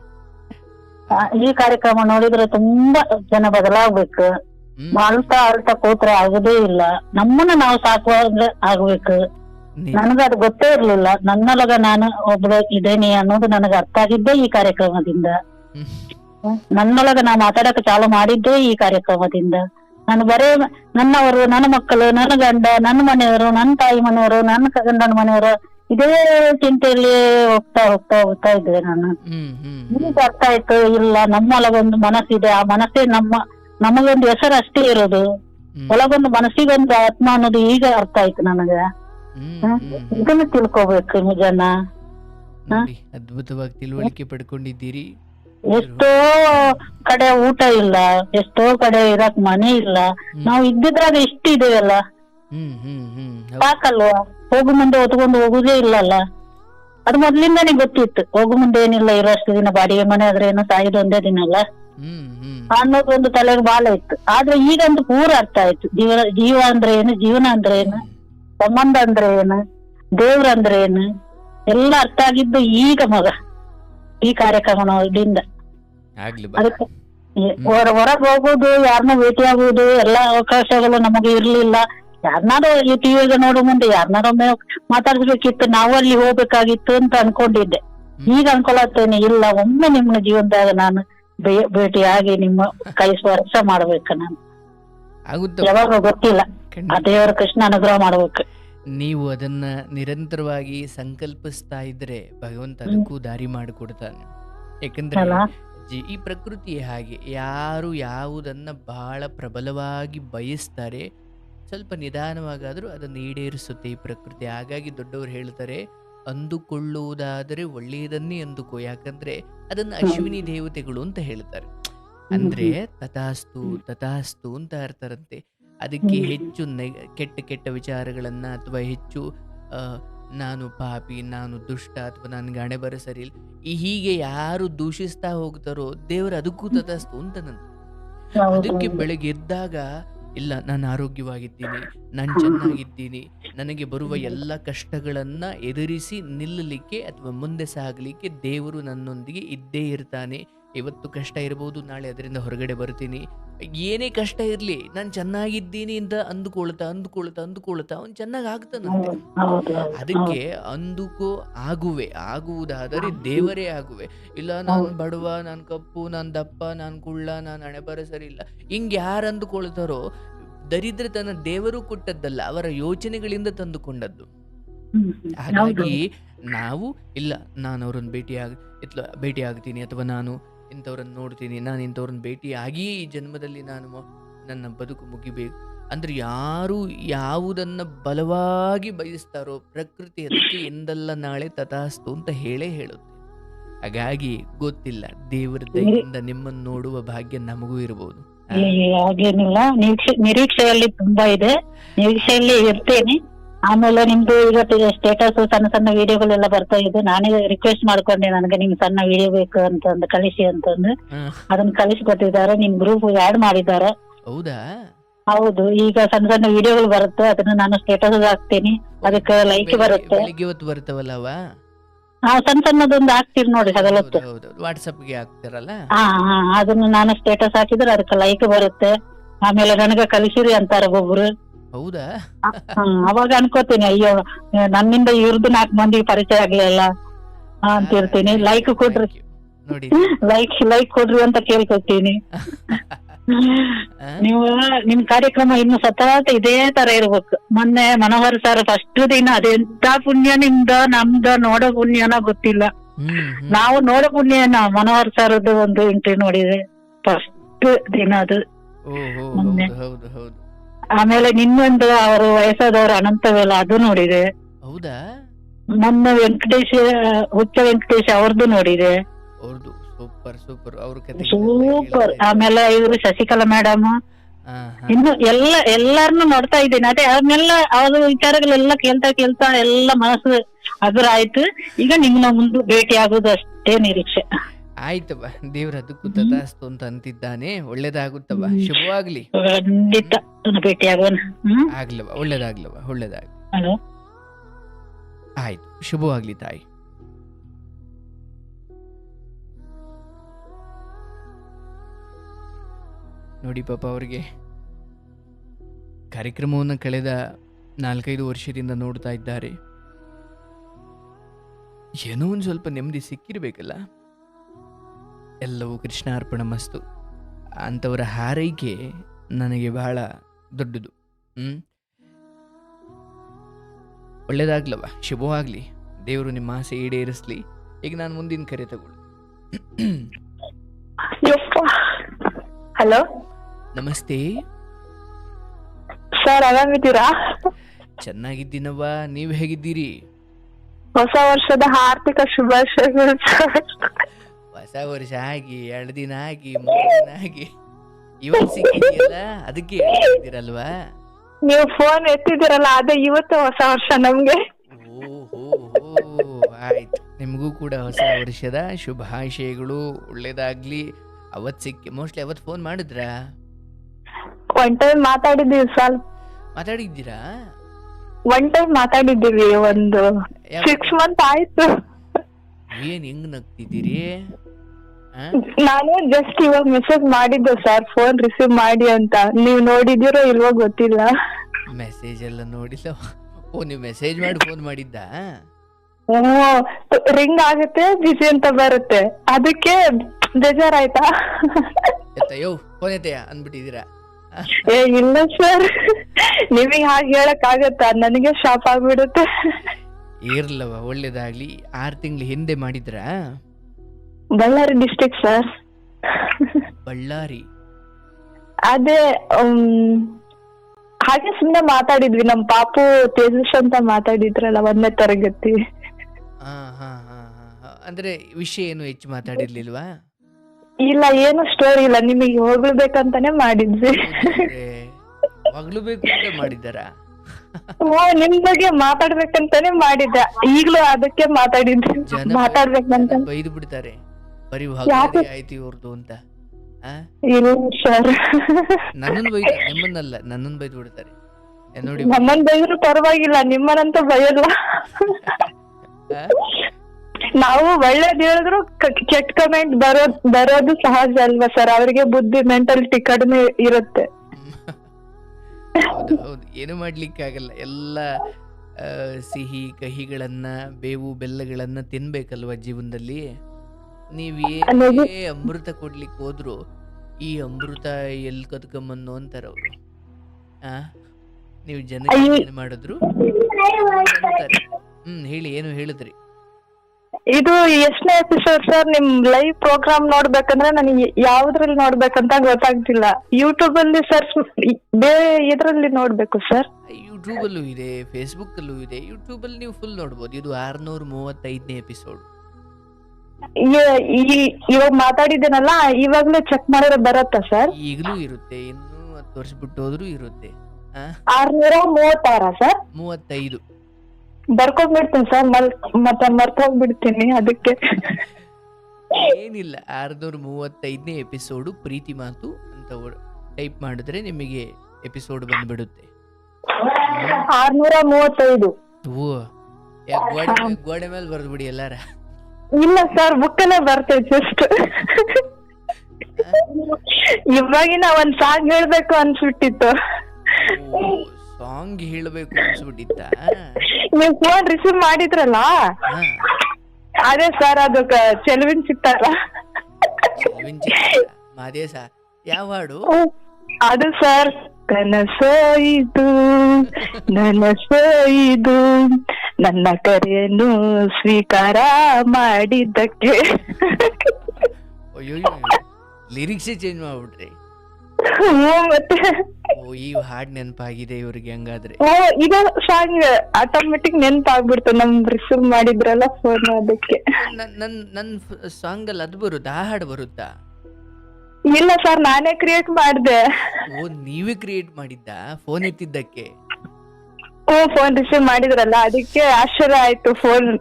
[SPEAKER 2] ಈ ಕಾರ್ಯಕ್ರಮ ನೋಡಿದ್ರೆ ತುಂಬಾ ಜನ ಬದಲಾಗ್ಬೇಕು. ಅಳ್ತಾ ಅಳ್ತಾ ಕೂತ್ರೆ ಆಗುದೇ ಇಲ್ಲ ನಮ್ಮನ್ನ ನಾವು ಸಾಕುವಾಗ ಆಗ್ಬೇಕು. ನನಗ ಅದು ಗೊತ್ತೇ ಇರ್ಲಿಲ್ಲ ನನ್ನೊಳಗ ನಾನು ಒಬ್ಳು ಇದೇನಿ ಅನ್ನೋದು ನನಗ ಅರ್ಥ ಆಗಿದ್ದೇ ಈ ಕಾರ್ಯಕ್ರಮದಿಂದ. ನನ್ನೊಳಗ ನಾ ಮಾತಾಡಕ್ ಚಾಲು ಮಾಡಿದ್ದೇ ಈ ಕಾರ್ಯಕ್ರಮದಿಂದ ನಾನು ಬರೇ ನನ್ನವರು ನನ್ನ ಮಕ್ಕಳು ನನ್ನ ಗಂಡ ನನ್ನ ಮನೆಯವರು ನನ್ನ ತಾಯಿ ಮನೆಯವರು ನನ್ನ ಗಂಡನ ಮನೆಯವರು ಇದೇ ಚಿಂತೆಯಲ್ಲಿ ಹೋಗ್ತಾ ಹೋಗ್ತಾ ಹೋಗ್ತಾ ಇದ್ದೆ ನಾನು. ಈಗ ಅರ್ಥ ಆಯ್ತು ಇಲ್ಲ ನಮ್ಮೊಳಗೊಂದು ಮನಸ್ಸಿದೆ. ಆ ಮನಸ್ಸೇ ನಮ್ಮ ನಮಗೊಂದು ಹೆಸರು ಅಷ್ಟೇ ಇರೋದು ಒಳಗೊಂದು ಮನಸ್ಸಿಗೊಂದು ಆತ್ಮ ಅನ್ನೋದು ಈಗ ಅರ್ಥ ಆಯ್ತು ನನಗ. ಇದನ್ನ ತಿಳ್ಕೊಬೇಕು
[SPEAKER 1] ನಿಜನ. ಅದ್ಭುತವಾಗಿ ತಿಳುವಳಿಕೆ ಪಡ್ಕೊಂಡಿದ್ದೀರಿ.
[SPEAKER 2] ಎಷ್ಟೋ ಕಡೆ ಊಟ ಇಲ್ಲ ಎಷ್ಟೋ ಕಡೆ ಇರಕ್ ಮನೆ ಇಲ್ಲ. ನಾವು ಇದ್ದಿದ್ರಾಗ ಇಷ್ಟ ಇದೆಯಲ್ಲ. ಸಾಕಲ್ವಾ? ಹೋಗು ಮುಂದೆ ಹೊತ್ಕೊಂಡು ಹೋಗುದೇ ಇಲ್ಲಲ್ಲ? ಅದು ಮೊದ್ಲಿಂದಾನೇ ಗೊತ್ತಿತ್ತು. ಹೋಗು ಮುಂದೆ ಏನಿಲ್ಲ ಇರೋಷ್ಟು ದಿನ ಬಾಡಿಗೆ ಮನೆ ಆದ್ರೆ ಏನೋ ಸಾಯೋದು ಒಂದೇ ದಿನ ಅಲ್ಲ? ಅನ್ನೋದು ಒಂದು ತಲೆಗೆ ಬಾಳ ಇತ್ತು. ಆದ್ರೆ ಈಗಂತೂ ಪೂರ ಅರ್ಥ ಆಯ್ತು. ಜೀವ ಜೀವ ಅಂದ್ರೆ ಏನು ಜೀವನ ಅಂದ್ರೆ ಏನು ಸಂಬಂಧ ಅಂದ್ರೆ ಏನು ದೇವ್ರ ಅಂದ್ರೆ ಏನು ಎಲ್ಲ ಅರ್ಥ ಆಗಿದ್ದು ಈಗ ಮಗ ಈ ಕಾರ್ಯಕ್ರಮದಿಂದ. ಹೊರಗ್ ಹೋಗುದು ಯಾರನ್ನ ಭೇಟಿ ಆಗುವುದು ಎಲ್ಲಾ ಅವಕಾಶಗಳು ನಮಗೆ ಇರ್ಲಿಲ್ಲ. ಯಾರನ್ನಾರು ಈ ಟಿವಿಗೆ ನೋಡೋ ಮುಂದೆ ಯಾರನ್ನಾರೊಮ್ಮೆ ಮಾತಾಡಿಸ್ಬೇಕಿತ್ತು ನಾವು ಅಲ್ಲಿ ಹೋಗ್ಬೇಕಾಗಿತ್ತು ಅಂತ ಅನ್ಕೊಂಡಿದ್ದೆ. ಈಗ ಅನ್ಕೊಳತ್ತೇನೆ ಇಲ್ಲ ಒಮ್ಮೆ ನಿಮ್ಮ ಜೀವನದಾಗ ನಾನು ಭೇಟಿಯಾಗಿ ನಿಮ್ಮ ಕೈ ಸ್ಪರ್ಶ ಮಾಡ್ಬೇಕು ನಾನು. ಯಾವಾಗ ಗೊತ್ತಿಲ್ಲ. ಆ ದೇವರ ಕೃಷ್ಣ ಅನುಗ್ರಹ ಮಾಡ್ಬೇಕು.
[SPEAKER 1] ನೀವು ಅದನ್ನ ನಿರಂತರವಾಗಿ ಸಂಕಲ್ಪಿಸ್ತಾ ಇದ್ರೆ ಭಗವಂತ ಅದಕ್ಕೂ ದಾರಿ ಮಾಡಿಕೊಡ್ತಾನೆ. ಯಾಕಂದ್ರೆ ಈ ಪ್ರಕೃತಿ ಹಾಗೆ. ಯಾರು ಯಾವುದನ್ನ ಬಹಳ ಪ್ರಬಲವಾಗಿ ಬಯಸ್ತಾರೆ ಸ್ವಲ್ಪ ನಿಧಾನವಾಗಾದರೂ ಅದನ್ನು ಈಡೇರಿಸುತ್ತೆ ಈ ಪ್ರಕೃತಿ. ಹಾಗಾಗಿ ದೊಡ್ಡವರು ಹೇಳ್ತಾರೆ ಅಂದುಕೊಳ್ಳುವುದಾದರೆ ಒಳ್ಳೆಯದನ್ನೇ ಅಂದುಕೋ. ಯಾಕಂದ್ರೆ ಅದನ್ನು ಅಶ್ವಿನಿ ದೇವತೆಗಳು ಅಂತ ಹೇಳ್ತಾರೆ. ಅಂದ್ರೆ ತಥಾಸ್ತು ತಥಾಸ್ತು ಅಂತ ಇರ್ತಾರಂತೆ ಅದಕ್ಕೆ ಹೆಚ್ಚು ಕೆಟ್ಟ ಕೆಟ್ಟ ವಿಚಾರಗಳನ್ನ ಅಥವಾ ಹೆಚ್ಚು ನಾನು ಪಾಪಿ ನಾನು ದುಷ್ಟ ಅಥವಾ ನನ್ಗೆ ಹಣೆ ಬರ ಸರಿ ಈ ಹೀಗೆ ಯಾರು ದೂಷಿಸ್ತಾ ಹೋಗ್ತಾರೋ ದೇವರು ಅದಕ್ಕೂ ತಥಾಸ್ತು ಅಂತ
[SPEAKER 2] ನಂತ
[SPEAKER 1] ಅದಕ್ಕೆ. ಬೆಳಗ್ಗೆ ಎದ್ದಾಗ ಇಲ್ಲ, ನಾನು ಆರೋಗ್ಯವಾಗಿದ್ದೀನಿ, ನಾನು ಚೆನ್ನಾಗಿದ್ದೀನಿ, ನನಗೆ ಬರುವ ಎಲ್ಲ ಕಷ್ಟಗಳನ್ನು ಎದುರಿಸಿ ನಿಲ್ಲಲಿಕ್ಕೆ ಅಥವಾ ಮುಂದೆ ಸಾಗಲಿಕ್ಕೆ ದೇವರು ನನ್ನೊಂದಿಗೆ ಇದ್ದೇ ಇರ್ತಾನೆ. ಇವತ್ತು ಕಷ್ಟ ಇರಬಹುದು ನಾಳೆ ಅದರಿಂದ ಹೊರಗಡೆ ಬರ್ತೀನಿ. ಏನೇ ಕಷ್ಟ ಇರಲಿ ನಾನು ಚೆನ್ನಾಗಿದ್ದೀನಿ ಅಂತ ಅಂದುಕೊಳ್ತಾ ಅಂದುಕೊಳ್ತಾ ಅಂದುಕೊಳ್ತಾ ಅವ್ನು ಚೆನ್ನಾಗಿ ಆಗ್ತಾನಂತೆ. ಅದಕ್ಕೆ ಅಂದುಕೋ ಆಗುವೆ ಆಗುವುದಾದರೆ ದೇವರೇ ಆಗುವೆ. ಇಲ್ಲ ನಾನು ಬಡವ ನಾನು ಕಪ್ಪು ನಾನು ದಪ್ಪ ನಾನು ಕುಳ್ಳ ನಾನು ಹಣೆ ಬರ ಸರಿ ಇಲ್ಲ. ಹಿಂಗೆ ಯಾರು ಅಂದುಕೊಳ್ತಾರೋ ದರಿದ್ರತನ ದೇವರು ಕೊಟ್ಟದ್ದಲ್ಲ ಅವರ ಯೋಚನೆಗಳಿಂದ ತಂದುಕೊಂಡದ್ದು. ಹಾಗಾಗಿ ನಾವು ಇಲ್ಲ ನಾನು ಅವ್ರನ್ನ ಭೇಟಿ ಆಗ ಭೇಟಿ ಆಗ್ತೀನಿ ಅಥವಾ ನಾನು ಇಂಥವ್ರನ್ನ ನೋಡ್ತೀನಿ, ನಾನು ಇಂಥವ್ರನ್ನ ಭೇಟಿಯಾಗಿ ಈ ಜನ್ಮದಲ್ಲಿ ನಾನು ನನ್ನ ಬದುಕು ಮುಗಿಬೇಕು. ಅಂದ್ರೆ ಯಾರು ಯಾವುದನ್ನ ಬಲವಾಗಿ ಬಯಸ್ತಾರೋ ಪ್ರಕೃತಿ ಅದಕ್ಕೆ ಎಂದಲ್ಲ ನಾಳೆ ತಥಾಸ್ತು ಅಂತ ಹೇಳೇ ಹೇಳುತ್ತೆ. ಹಾಗಾಗಿ ಗೊತ್ತಿಲ್ಲ, ದೇವರ ದಯೆಯಿಂದ ನಿಮ್ಮನ್ನು ನೋಡುವ ಭಾಗ್ಯ ನಮಗೂ ಇರಬಹುದು
[SPEAKER 2] ಹಾಗೇನಿಲ್ಲ, ನಿರೀಕ್ಷೆ, ನಿರೀಕ್ಷೆಯಲ್ಲಿ ತುಂಬಾ ಇದೆ. ನಿರೀಕ್ಷೆಯಲ್ಲಿ ಇರ್ತೇನೆ. ಆಮೇಲೆ ನಿಮ್ದು ಈಗ ಸ್ಟೇಟಸ್ ಸಣ್ಣ ಸಣ್ಣ ವಿಡಿಯೋಗಳೆಲ್ಲ ಬರ್ತಾ ಇದೆ. ನಾನೇ ರಿಕ್ವೆಸ್ಟ್ ಮಾಡ್ಕೊಂಡೆ ನನಗೆ ನಿಮ್ ಸಣ್ಣ ವಿಡಿಯೋ ಬೇಕು ಅಂತಂದು ಕಳಿಸಿ ಅಂತಂದು ಅದನ್ನ ಕಳಿಸಿ ಕೊಟ್ಟಿದ್ದಾರೆ. ನಿಮ್ ಗ್ರೂಪ್ ಆಡ್ ಮಾಡಿದ್ದಾರೆ.
[SPEAKER 1] ಹೌದಾ?
[SPEAKER 2] ಹೌದು. ಈಗ ಸಣ್ಣ ಸಣ್ಣ ವಿಡಿಯೋಗಳು ಬರುತ್ತೆ. ಅದನ್ನ ನಾನು ಸ್ಟೇಟಸ್ ಹಾಕ್ತೀನಿ. ಅದಕ್ಕೆ ಲೈಕ್ ಬರುತ್ತೆ.
[SPEAKER 1] ಇವತ್ತು ಬರ್ತವಲ್ಲ ಅವ?
[SPEAKER 2] ಹಾ ಸಣ್ಣ ಸಣ್ಣದೊಂದು ಹಾಕ್ತೀರಿ ನೋಡಿ ಹಗಲೊತ್ತು
[SPEAKER 1] ವಾಟ್ಸಪ್ಗೆ ಹಾಕ್ತಿರಲ್ಲ?
[SPEAKER 2] ಹಾ ಹಾ. ಅದನ್ನ ನಾನು ಸ್ಟೇಟಸ್ ಹಾಕಿದ್ರೆ ಅದಕ್ಕೆ ಲೈಕ್ ಬರುತ್ತೆ. ಆಮೇಲೆ ನನಗ ಕಲಿಸಿರಿ ಅಂತಾರೆ ಒಬ್ಬೊಬ್ರು
[SPEAKER 1] ಹೌದಾ?
[SPEAKER 2] ಅವಾಗ ಅನ್ಕೋತೀನಿ ಅಯ್ಯೋ ನನ್ನಿಂದ ಇವ್ರದ್ದು ನಾಲ್ಕು ಮಂದಿಗೆ ಪರಿಚಯ ಆಗ್ಲಿಲ್ಲ ಅಂತ ಇರ್ತೀನಿ. ಲೈಕ್ ಕೊಡ್ರಿ.
[SPEAKER 1] ನೋಡಿ
[SPEAKER 2] ಲೈಕ್ ಲೈಕ್ ಕೊಡ್ರಿ ಅಂತ ಕೇಳ್ಕೊತೀನಿ. ನೀವು ನಿಮ್ ಕಾರ್ಯಕ್ರಮ ಇನ್ನು ಸತತ ಇದೇ ತರ ಇರ್ಬೇಕು. ಮೊನ್ನೆ ಮನೋಹರ್ ಸರ್ ಫಸ್ಟ್ ದಿನ ಅದೆಂತ ಪುಣ್ಯ ನಿಮ್ದ ನಮ್ದ ನೋಡೋ ಪುಣ್ಯನ ಗೊತ್ತಿಲ್ಲ. ನಾವು ನೋಡೋ ಪುಣ್ಯನ ಮನೋಹರ್ ಸರ್ದು ಒಂದು ಎಂಟ್ರಿ ನೋಡಿದೆ. ಫಸ್ಟ್ ದಿನ ಅದು
[SPEAKER 1] ಹೌದು ಹೌದು.
[SPEAKER 2] ಆಮೇಲೆ ನಿನ್ನೊಂದು ಅವರು ವಯಸ್ಸಾದವರು ಅನಂತವೇಲ ಅದು ನೋಡಿದೆ.
[SPEAKER 1] ಹೌದಾ?
[SPEAKER 2] ನಮ್ಮ ವೆಂಕಟೇಶ ಹುಚ್ಚ ವೆಂಕಟೇಶ ಅವ್ರದ್ದು ನೋಡಿದೆ.
[SPEAKER 1] ಅವ್ರದ್ದು ಸೂಪರ್ ಸೂಪರ್. ಅವ್ರ
[SPEAKER 2] ಸೂಪರ್. ಆಮೇಲೆ ಇವರು ಶಶಿಕಲಾ ಮೇಡಮ್ ಇನ್ನು ಎಲ್ಲ ಎಲ್ಲಾರನ್ನು ನೋಡ್ತಾ ಇದ್ದೀನಿ. ಅದೇ ಅವನ್ನೆಲ್ಲ ಅವ್ರ ವಿಚಾರಗಳೆಲ್ಲ ಕೇಳ್ತಾ ಕೇಳ್ತಾ ಎಲ್ಲ ಮನಸ್ಸು ಅದ್ರ ಆಯ್ತು ಈಗ ನಿಮ್ನ ಮುಂದೆ ಭೇಟಿ ಆಗೋದು ಅಷ್ಟೇ ನಿರೀಕ್ಷೆ.
[SPEAKER 1] ಆಯ್ತವ ದೇವ್ರ ಅದಕ್ಕೂ ತಥಾಸ್ತು ಅಂತ ಅಂತಿದ್ದಾನೆ. ಒಳ್ಳೇದಾಗುತ್ತವ
[SPEAKER 2] ಹ್ಮ್.
[SPEAKER 1] ಶುಭವಾಗ್ಲಿ.
[SPEAKER 2] ಖಂಡಿತ. ಹ್ಮ್.
[SPEAKER 1] ಆಗ್ಲವ ಒಳ್ಳೇದಾಗ್ಲವ ಒಳ್ಳೇದಾಗ್ಲಿ.
[SPEAKER 2] ಹಲೋ.
[SPEAKER 1] ಆಯ್ತು ಶುಭವಾಗ್ಲಿ ತಾಯಿ. ನೋಡಿ ಪಾಪ ಅವ್ರಿಗೆ ಕಾರ್ಯಕ್ರಮವನ್ನು ಕಳೆದ ನಾಲ್ಕೈದು ವರ್ಷದಿಂದ ನೋಡ್ತಾ ಇದ್ದಾರೆ. ಏನೋ ಒಂದು ಸ್ವಲ್ಪ ನೆಮ್ಮದಿ ಸಿಕ್ಕಿರ್ಬೇಕಲ್ಲ. ಎಲ್ಲವೂ ಕೃಷ್ಣಾರ್ಪಣ ಮಸ್ತು ಅಂಥವರ ಹಾರೈಕೆ ನನಗೆ ಬಹಳ ದೊಡ್ಡದು. ಹ್ಮ್? ಒಳ್ಳೇದಾಗ್ಲವ ಶುಭವಾಗಲಿ ದೇವರು ನಿಮ್ಮ ಆಸೆ ಈಡೇರಿಸ್ಲಿ. ಈಗ ನಾನು ಮುಂದಿನ ಕರೆ ತಗೊಳ್ಳಿ.
[SPEAKER 3] ಹಲೋ?
[SPEAKER 1] ನಮಸ್ತೆ.
[SPEAKER 3] ಸರ್ ಆರಾಮಿದ್ದೀರಾ?
[SPEAKER 1] ಚೆನ್ನಾಗಿದ್ದೀನವ್ವ ನೀವು ಹೇಗಿದ್ದೀರಿ?
[SPEAKER 3] ಹೊಸ ವರ್ಷದ ಆರ್ಥಿಕ ಶುಭಾಶಯಗಳು ಸರ್.
[SPEAKER 1] ಹೊಸ ವರ್ಷ ಆಗಿ ಎರಡು ದಿನ ಆಗಿ ಮೂರು ದಿನ ಆಗಿ. ಇವತ್ ಸಿಕ್ಕಿದೆಯಲ್ಲ? ಅದಕ್ಕೆ ಹೇಳ್ತಿದ್ದೀರಲ್ವಾ?
[SPEAKER 3] ನೀವು ಫೋನ್ ಎತ್ತಿದಿರಲ್ಲ ಅದೇ ಇವತ್ತು ಹೊಸ ವರ್ಷ ನಮ್ಗೆ.
[SPEAKER 1] ಓಹೋ ಆಯ್ತು. ನಿಮಗೂ ಕೂಡ ಹೊಸ ವರ್ಷದ ಶುಭಾಶಯಗಳು. ಒಳ್ಳೇದಾಗ್ಲಿ. ಅವತ್ ಸಿಕ್ಕಿ ಮೋಸ್ಟ್ಲಿ ಅವತ್ ಫೋನ್ ಮಾಡಿದ್ರಾ?
[SPEAKER 3] ಒನ್ ಟೈಮ್ ಮಾತಾಡಿದ್ದೀವಿ ಸರ್
[SPEAKER 1] ಮಾತಾಡಿದ್ದೀರಾ?
[SPEAKER 3] ಒನ್ ಟೈಮ್ ಮಾತಾಡಿದ್ದೀವಿ ಒಂದು ಸಿಕ್ಸ್ ಮಂತ್ ಆಯ್ತು.
[SPEAKER 1] ಏನ್ ಹೆಂಗ್ ನಗ್ತಿದ್ದೀರಿ? ಆ?
[SPEAKER 3] ನಾನು ಜಸ್ಟ್ ಇವಾಗ ಮೆಸೇಜ್ ಮಾಡಿದ್ದೆ ಸರ್ ಫೋನ್ ರಿಸೀವ್ ಮಾಡಿ ಅಂತ. ನೀವ್ ನೋಡಿದಿರೋ ಇಲ್ವೋ ಗೊತ್ತಿಲ್ಲ.
[SPEAKER 1] ಮೆಸೇಜ್ ಎಲ್ಲ ನೋಡಿಲ್ಲ. ಓ ನೀವು ಮೆಸೇಜ್ ಮಾಡಿ ಫೋನ್ ಮಾಡಿದ್ದ?
[SPEAKER 3] ರಿಂಗ್ ಆಗುತ್ತೆ ಬಿಸಿ ಅಂತ ಬರುತ್ತೆ. ಅದಕ್ಕೆ ಬೇಜಾರಾಯ್ತಾ?
[SPEAKER 1] ಎತ್ತಯ್ಯೋ ಫೋನ್ ಎತ್ತೆಯ? ಅಂದ್ಬಿಟ್ಟಿದ್ದೀರಾ?
[SPEAKER 3] ಏ ಇಲ್ಲ ಸರ್ ನಿಮಗೆ ಹಾಗೆ ಹೇಳಕ್ ಆಗತ್ತಾ? ನನಗೆ ಶಾಪ್ ಆಗ್ಬಿಡುತ್ತೆ.
[SPEAKER 1] ಇರ್ಲವ ಒಳ್ಳೇದಾಗ್ಲಿ. ಆರು ತಿಂಗಳ ಹಿಂದೆ ಮಾಡಿದ್ರಾ?
[SPEAKER 3] Bellary district sir
[SPEAKER 1] Bellary?
[SPEAKER 3] ಅದೇ ಉಮ್, ಹಾಗೆ ಸುಮ್ನೆ ಮಾತಾಡಿದ್ವಿ. ನಮ್ ಪಾಪು ತೇಜಸ್ ಅಂತ ಮಾತಾಡಿದ್ರಲ್ಲ ಒಂದನೇ ತರಗತಿ.
[SPEAKER 1] ಹಾ ಹಾ ಹಾ ಹಾ. ಹಾ. ಅಂದ್ರೆ ವಿಷಯ ಏನು ಹೆಚ್ಚು ಮಾತಾಡಿರ್ಲಿಲ್ವಾ?
[SPEAKER 3] ಇಲ್ಲ ಏನು ಸ್ಟೋರಿ ಇಲ್ಲ. ನಿಮಗೆ ಹೋಗ್ಬೇಕಂತಾನೆ ಮಾಡಿದ್ವಿ.
[SPEAKER 1] ಮಗಳು ಬೇಕು ಅಂತ ಮಾಡಿದ್ದಾರಾ?
[SPEAKER 3] ನಿಮ್ ಬಗ್ಗೆ ಮಾತಾಡ್ಬೇಕಂತಾನೆ ಮಾಡಿದ್ದೆ. ಈಗ್ಲೂ ಅದಕ್ಕೆ ಮಾತಾಡಿದ್ವಿ
[SPEAKER 1] ಜನ
[SPEAKER 3] ಮಾತಾಡ್ಬೇಕಂತ.
[SPEAKER 1] ಬೈದು ಬಿಡ್ತಾರೆ. ಬರೀ
[SPEAKER 3] ಯಾಕೆ?
[SPEAKER 1] ಆಯ್ತು ಇವ್ರದ್ದು ಅಂತ. ಆ?
[SPEAKER 3] ಇಲ್ಲ ಸರ್.
[SPEAKER 1] ನನ್ನನ್ನು ಬೈದ ನಿಮ್ಮನ್ನಲ್ಲ ನನ್ನನ್ನು ಬೈದು ಬಿಡ್ತಾರೆ. ಏ ನೋಡಿ
[SPEAKER 3] ನಮ್ಮನ್ ಬೈದ್ರು ಪರವಾಗಿಲ್ಲ ನಿಮ್ಮನಂತ ಬೈಯಲ್ಲ.
[SPEAKER 1] ಆ?
[SPEAKER 3] ನಾವು ಒಳ್ಳೇದ್ ಹೇಳಿದ್ರು ಕ- ಕೆಟ್ಟ ಕಮೆಂಟ್ ಬರೋದ್ ಬರೋದು ಸಹಜ ಅಲ್ವಾ ಸರ್? ಅವರಿಗೆ ಬುದ್ಧಿ ಮೆಂಟಾಲಿಟಿ ಕಡಿಮೆ ಇರುತ್ತೆ.
[SPEAKER 1] ಹೌದು ಹೌದು. ಏನು ಮಾಡ್ಲಿಕ್ಕಾಗಲ್ಲ. ಎಲ್ಲ ಆ, ಸಿಹಿ ಕಹಿಗಳನ್ನ ಬೇವು ಬೆಲ್ಲಗಳನ್ನ ತಿನ್ಬೇಕಲ್ವಾ ಜೀವನದಲ್ಲಿ?
[SPEAKER 3] ಅನ್ನೋದು-
[SPEAKER 1] ನೀವೇ ಅಮೃತ ಕೊಡ್ಲಿಕ್ಕೆ ಹೋದ್ರು ಈ ಅಮೃತ ಎಲ್ ಕದ್ಕೊಂಬನ್ನು ಅಂತಾರ ಅವರು. ಆ? ನೀವು ಜನ
[SPEAKER 3] ಅಯ್ಯೋ.
[SPEAKER 1] ಏನ್ ಮಾಡಿದ್ರು? ಅಂತಾರೆ ಹ್ಮ್ ಹೇಳಿ ಏನು ಹೇಳಿದ್ರಿ?
[SPEAKER 3] ಇದು ಎಷ್ಟನೇ ಎಪಿಸೋಡ್ ಸರ್ ನಿಮ್ ಲೈವ್ ಪ್ರೋಗ್ರಾಮ್ ನೋಡ್ಬೇಕಂದ್ರೆ ನನಗೆ ಯಾವ್ದ್ರಲ್ಲಿ ನೋಡ್ಬೇಕಂತ ಗೊತ್ತಾಗ್ತಿಲ್ಲ. ಯೂಟ್ಯೂಬ್ ಅಲ್ಲಿ ಸರ್ಚ್ ಬೇರೆ ಇದ್ರಲ್ಲಿ ನೋಡ್ಬೇಕು ಸರ್.
[SPEAKER 1] ಯೂಟ್ಯೂಬ್ ಅಲ್ಲೂ ಇದೆ ಫೇಸ್ಬುಕ್ ಅಲ್ಲೂ ಇದೆ. ಯೂಟ್ಯೂಬ್ ಅಲ್ಲಿ ನೀವು ಫುಲ್ ನೋಡ್ಬೋದು. ಇದು ಆರ್ನೂರ ಮೂವತ್ತೈದನೇ ಎಪಿಸೋಡ್
[SPEAKER 3] ಇವಾಗ ಮಾತಾಡಿದ್ದೇನಲ್ಲ ಇವಾಗ್ಲೂ ಚೆಕ್ ಮಾಡಿದ್ರೆ ಬರತ್ತಾ ಸರ್?
[SPEAKER 1] ಈಗಲೂ ಇರುತ್ತೆ. ಇನ್ನೂ ಹತ್ತು ವರ್ಷ ಬಿಟ್ಟು ಹೋದ್ರೂ ಇರುತ್ತೆ
[SPEAKER 3] ಆರ್ನೂರ ಮೂವತ್ತಾರ ಸರ್?
[SPEAKER 1] ಮೂವತ್ತೈದು.
[SPEAKER 3] ಬರ್ಕೊಂಡ್ಬಿಡ್ತೀನಿ ಸರ್ ಮತ್ತೆ ಮರ್ತೋಗ್ಬಿಡ್ತೀನಿ ಅದಕ್ಕೆ.
[SPEAKER 1] ಏನಿಲ್ಲ ಆರ್ನೂರ ಮೂವತ್ತೈದನೇ ಎಪಿಸೋಡು ಪ್ರೀತಿ ಮಾತು ಅಂತ ಟೈಪ್ ಮಾಡಿದ್ರೆ ನಿಮಗೆ ಎಪಿಸೋಡ್ ಬಂದ್ಬಿಡುತ್ತೆ.
[SPEAKER 3] ಆರ್ನೂರ ಮೂವತ್ತೈದು.
[SPEAKER 1] ಓ ಯಾ, ಗೋಡೆ ಮೇಲೆ ಗೋಡೆ ಮೇಲೆ ಬರ್ದ್ಬಿಡಿ ಎಲ್ಲಾರ.
[SPEAKER 3] ಇಲ್ಲ ಸರ್ ಬುಕ್ಕಲ್ಲೇ ಬರ್ತೈತೆ ಜಸ್ಟ್ ಇವಾಗಿನ ಒಂದ್ ಸಾಂಗ್ ಹೇಳ್ಬೇಕು ಅನ್ಸ್ಬಿಟ್ಟಿತ್ತು.
[SPEAKER 1] ಸಾಂಗ್ ಹೇಳಬೇಕು ಅನ್ಸ್ಬಿಟ್ಟಿತ್ತ?
[SPEAKER 3] ನೀವು ಫೋನ್ ರಿಸೀವ್ ಮಾಡಿದ್ರಲ್ಲ? ಅದೇ ಸರ್ ಅದು ಚೆಲುವಿನ
[SPEAKER 1] ಸಿಕ್ತಾರ ಅದೇ ಸರ್ ಯಾವ ಹಾಡು?
[SPEAKER 3] ಅದು ಸರ್ ಕನಸೋ ಇದು ನನಸೋ ಇದು. ನನ್ನ ಕರೆಯನ್ನು ಸ್ವೀಕಾರ ಮಾಡಿದ್ದಕ್ಕೆ.
[SPEAKER 1] ಅಯ್ಯೋ ಲಿರಿಕ್ಸೇ ಚೇಂಜ್ ಮಾಡ್ಬಿಟ್ರಿ.
[SPEAKER 3] ಮತ್ತೆ
[SPEAKER 1] ಓ ಈ ಹಾಡ್ ನೆನಪಾಗಿದೆ ಇವ್ರಿಗೆ ಹಂಗಾದ್ರೆ.
[SPEAKER 3] ಓ ಇದು. ಸಾಂಗ್ ಆಟೋಮೆಟಿಕ್ ನೆನ್ಪಾಗ್ಬಿಡ್ತು. ನಮ್ ರಿಸೀವ್ ಮಾಡಿದ್ರಲ್ಲ ಫೋನ್ ಅದಕ್ಕೆ.
[SPEAKER 1] ನನ್ ನನ್ ನನ್ ಸಾಂಗ್ ಅಲ್ಲಿ ಅದು ಬರುತ್ತಾ? ಆ ಹಾಡ್ ಬರುತ್ತಾ?
[SPEAKER 3] ಇಲ್ಲ ಸರ್ ನಾನೇ ಕ್ರಿಯೇಟ್ ಮಾಡ್ದೆ.
[SPEAKER 1] ಓ ನೀವೇ ಕ್ರಿಯೇಟ್ ಮಾಡಿದ್ದ? ಫೋನ್ ಇತ್ತಿದ್ದಕ್ಕೆ
[SPEAKER 3] ಓ ಫೋನ್ ರಿಸೀವ್ ಮಾಡಿದ್ರಲ್ಲ. ಅದಕ್ಕೆ ಆಶ್ಚರ್ಯ ಆಯ್ತು. ಫೋನ್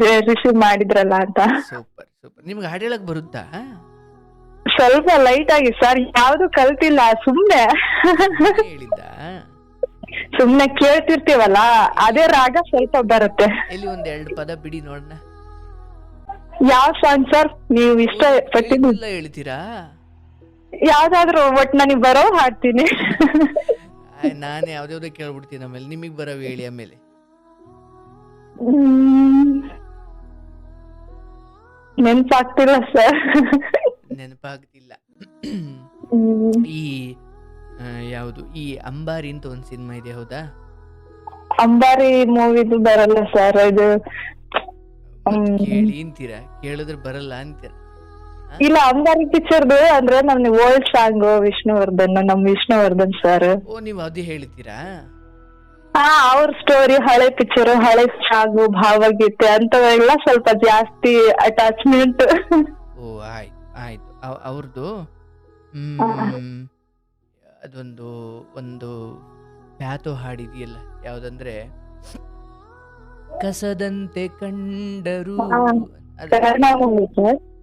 [SPEAKER 3] ರಿಸೀವ್ ಮಾಡಿದ್ರಲ್ಲ ಅಂತ.
[SPEAKER 1] Super super. ನಿಮ್ಗೆ ಹಾಡ್ ಹೇಳಕ್ ಬರುತ್ತಾ?
[SPEAKER 3] ಸ್ವಲ್ಪ ಲೈಟ್ ಆಗಿ ಸರ್ ಯಾವ್ದು ಕಲ್ತಿಲ್ಲ ಸುಮ್ನೆ.
[SPEAKER 1] ನೀನೇ ಹೇಳಿದ್ದ?
[SPEAKER 3] ಸುಮ್ನೆ ಕೇಳ್ತಿರ್ತೀವಲ್ಲ ಅದೇ ರಾಗ ಸ್ವಲ್ಪ ಬರುತ್ತೆ.
[SPEAKER 1] ಎಲ್ಲಿ ಒಂದ್ ಎರಡು ಪದ ಬಿಡಿ ನೋಡೋಣ
[SPEAKER 3] ಯಾವ ಸಾಂಗ್ ಸರ್ ನೀವು ಇಷ್ಟ ಪಟ್ಟಿದ್ದು?
[SPEAKER 1] ಎಲ್ಲ ಹೇಳ್ತೀರಾ?
[SPEAKER 3] ಯಾವ್ದಾದ್ರು ಒಟ್ ನನಗ್ ಬರೋ ಹಾಡ್ತೀನಿ.
[SPEAKER 1] ಆಯ್, ನಾನ್ ಯಾವ್ದಾವ್ದೋ ಕೇಳ್ಬಿಡ್ತೀನಿ ಆಮೇಲೆ ನಿಮಗ್ ಬರೋ ಹೇಳಿ ಆಮೇಲೆ.
[SPEAKER 3] ಹ್ಮ್. ನೆನ್ಪಾಗ್ತಿಲ್ಲ ಸರ್
[SPEAKER 1] ನೆನಪಾಗ್ತಿಲ್ಲ. ಈ ಯಾವುದು ಈ ಅಂಬಾರಿ ಅಂತ ಒಂದ್ ಸಿನಿಮಾ ಇದೆ ಹೌದಾ?
[SPEAKER 3] ಅಂಬಾರಿ ಮೂವಿದು ಬರಲ್ಲ ಸರ್ ಇದು.
[SPEAKER 1] ಕೇಳಿ ಅಂತೀರಾ? ಕೇಳಿದ್ರೆ ಬರಲ್ಲ ಅಂತೀರ?
[SPEAKER 3] ಇಲ್ಲ ಅಂಬಾರಿ ಪಿಕ್ಚರ್ದು ಅಂದ್ರೆ ನಮ್ ಓಲ್ಡ್ ಸಾಂಗ್ ವಿಷ್ಣುವರ್ಧನ್ ನಮ್ ವಿಷ್ಣುವರ್ಧನ್ ಸರ್
[SPEAKER 1] ಓ ನೀವು ಅದು ಹೇಳ್ತೀರಾ?
[SPEAKER 3] ಹಾ ಅವ್ರ ಸ್ಟೋರಿ ಹಳೆ ಪಿಕ್ಚರ್ ಹಳೆ ಸಾಂಗ್ ಭಾವಗೀತೆ ಅಂತವೆಲ್ಲ ಸ್ವಲ್ಪ ಜಾಸ್ತಿ ಅಟ್ಯಾಚ್ಮೆಂಟ್
[SPEAKER 1] ಓ ಆಯ್ತು. ಆಯ್ತು. ಅವ್- ಅವ್ರದ್ದು ಅದೊಂದು ಒಂದು ಪ್ಯಾತು ಹಾಡಿದೆಯಲ್ಲ ಯಾವುದಂದ್ರೆ ಕಸದಂತೆ ಕಂಡರು.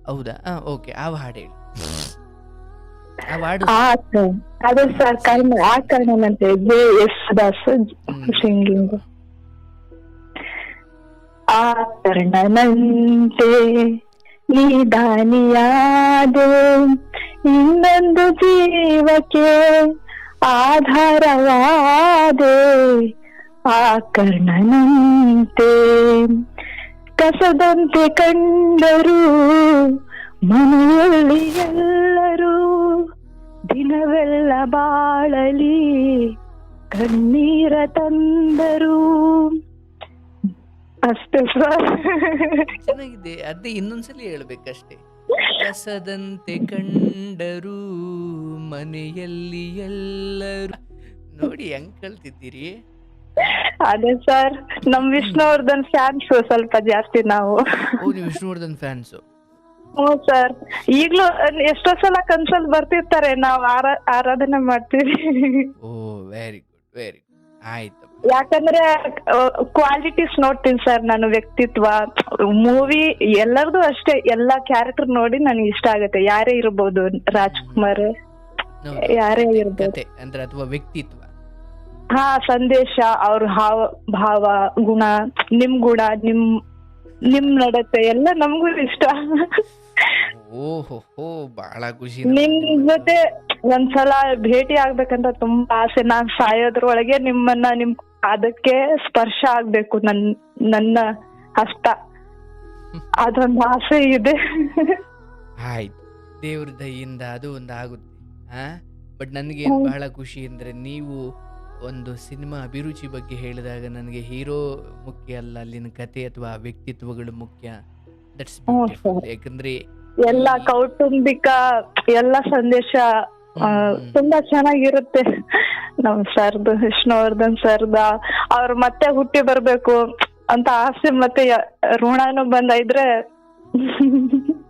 [SPEAKER 1] ಹೌದಾ? ಹಾ ಓಕೆ. ಆ ಹಾಡು ಹೇಳಿ.
[SPEAKER 3] ಅದೇ ಸರ್ ಕರ್ಣ ಆ ಕರ್ಣನಂತೆ ಜೆ ಎಸ್ ದಾಸ್
[SPEAKER 1] ಹ್ಮ್.
[SPEAKER 3] ಸಿಂಗಿಂಗ್ ಆ ಕರ್ಣನಂತೆ ನಿದಾನಿಯಾದೆ ಇನ್ನೊಂದು ಜೀವಕ್ಕೆ ಆಧಾರವಾದೆ ಆ ಕರ್ಣನಂತೆ. ಕಸದಂತೆ ಕಂಡರು ಮನೆಯಲ್ಲಿ ಎಲ್ಲರೂ ದಿನವೆಲ್ಲ ಬಾಳಲಿ ಕಣ್ಣೀರ ತಂದರು. ಅಷ್ಟೇ ಸರ್
[SPEAKER 1] ಚೆನ್ನಾಗಿದೆ. ಅದೇ ಇನ್ನೊಂದ್ಸಲಿ ಹೇಳ್ಬೇಕಷ್ಟೇ. ಕಸದಂತೆ ಕಂಡರು ಮನೆಯಲ್ಲಿ ಎಲ್ಲರೂ. ನೋಡಿ ಹೆಂಗ್ ಕಲ್ತಿದ್ದೀರಿ?
[SPEAKER 3] ಅದೇ ಸರ್ ನಮ್ ವಿಷ್ಣುವರ್ಧನ್ ಫ್ಯಾನ್ಸ್ ಸ್ವಲ್ಪ ಜಾಸ್ತಿ ನಾವು.
[SPEAKER 1] ಓ ನೀವು ವಿಷ್ಣುವರ್ಧನ್ ಫ್ಯಾನ್ಸ್
[SPEAKER 3] ಹ್ಞೂ ಸರ್ ಈಗ್ಲೂ ಎಷ್ಟೋ ಸಲ ಕನ್ಸಲ್ ಬರ್ತಿರ್ತಾರೆ ನಾವು ಆರಾ- ಆರಾಧನೆ ಮಾಡ್ತೀವಿ.
[SPEAKER 1] ಓ ವೆರಿ ಗುಡ್ ವೆರಿ ಗುಡ್ ಆಯ್ತು.
[SPEAKER 3] ಯಾಕಂದ್ರೆ ಕ್ವಾಲಿಟೀಸ್ ನೋಡ್ತೀನಿ ಸರ್ ನಾನು ವ್ಯಕ್ತಿತ್ವ. ಮೂವಿ ಎಲ್ಲರದು ಅಷ್ಟೇ ಎಲ್ಲಾ ಕ್ಯಾರೆಕ್ಟರ್ ನೋಡಿ ನನಗೆ ಇಷ್ಟ ಆಗುತ್ತೆ. ಯಾರೇ ಇರಬಹುದು ರಾಜ್ಕುಮಾರ್. ಯಾರೇ ಇರ್ಬೋದು.
[SPEAKER 1] ಅಂದ್ರೆ ಅಥವಾ ವ್ಯಕ್ತಿತ್ವ?
[SPEAKER 3] ಹಾ ಸಂದೇಶ ಅವ್ರ ಹಾವ ಭಾವ ಗುಣ ನಿಮ್ ಗುಣ ನಿಮ್ ನಿಮ್ ನಡತೆ ಎಲ್ಲ ನಮಗೂ ಇಷ್ಟ.
[SPEAKER 1] ಓಹೋ ಬಹಳ ಖುಷಿ
[SPEAKER 3] ನಿಮ್ ಜೊತೆ ಒಂದ್ಸಲ ಭೇಟಿ ಆಗ್ಬೇಕಂತ ತುಂಬಾ ಆಸೆ. ನಾನ್ ಸಾಯೋದ್ರೊಳಗೆ ನಿಮ್ಮನ್ನ ನಿಮ್ ಅದಕ್ಕೆ ಸ್ಪರ್ಶ ಆಗ್ಬೇಕು ನನ್ ನನ್ನ ಹಸ್ತ. ಅದೊಂದು ಆಸೆ ಇದೆ.
[SPEAKER 1] ಆಯ್ತು. ದೇವ್ರ ದಯಿಂದ ಅದು ಒಂದು ಆಗುತ್ತೆ ಹಾ ಬಟ್ ನನಗೆ ಬಹಳ ಖುಷಿ ಅಂದ್ರೆ ನೀವು ಒಂದು ಸಿನಿಮಾ ಅಭಿರುಚಿ ಬಗ್ಗೆ ಹೇಳಿದಾಗ ನನಗೆ ಹೀರೋ ಮುಖ್ಯ ಅಲ್ಲ ಅಲ್ಲಿನ ಕತೆ ಅಥವಾ ವ್ಯಕ್ತಿತ್ವಗಳು ಮುಖ್ಯ. ದಟ್ಸ್ ಯಾಕಂದ್ರೆ
[SPEAKER 3] ಎಲ್ಲ ಕೌಟುಂಬಿಕ ಎಲ್ಲ ಸಂದೇಶ ತುಂಬಾ ಚೆನ್ನಾಗಿರುತ್ತೆ. ನಮ್ ಸರ್ದು, ವಿಷ್ಣುವರ್ಧನ್ ಸರ್ದ, ಅವ್ರು ಮತ್ತೆ ಹುಟ್ಟಿ ಬರ್ಬೇಕು ಅಂತ ಆಸೆ ಮತ್ತೆ ಋಣನು ಬಂದ ಇದ್ರೆ.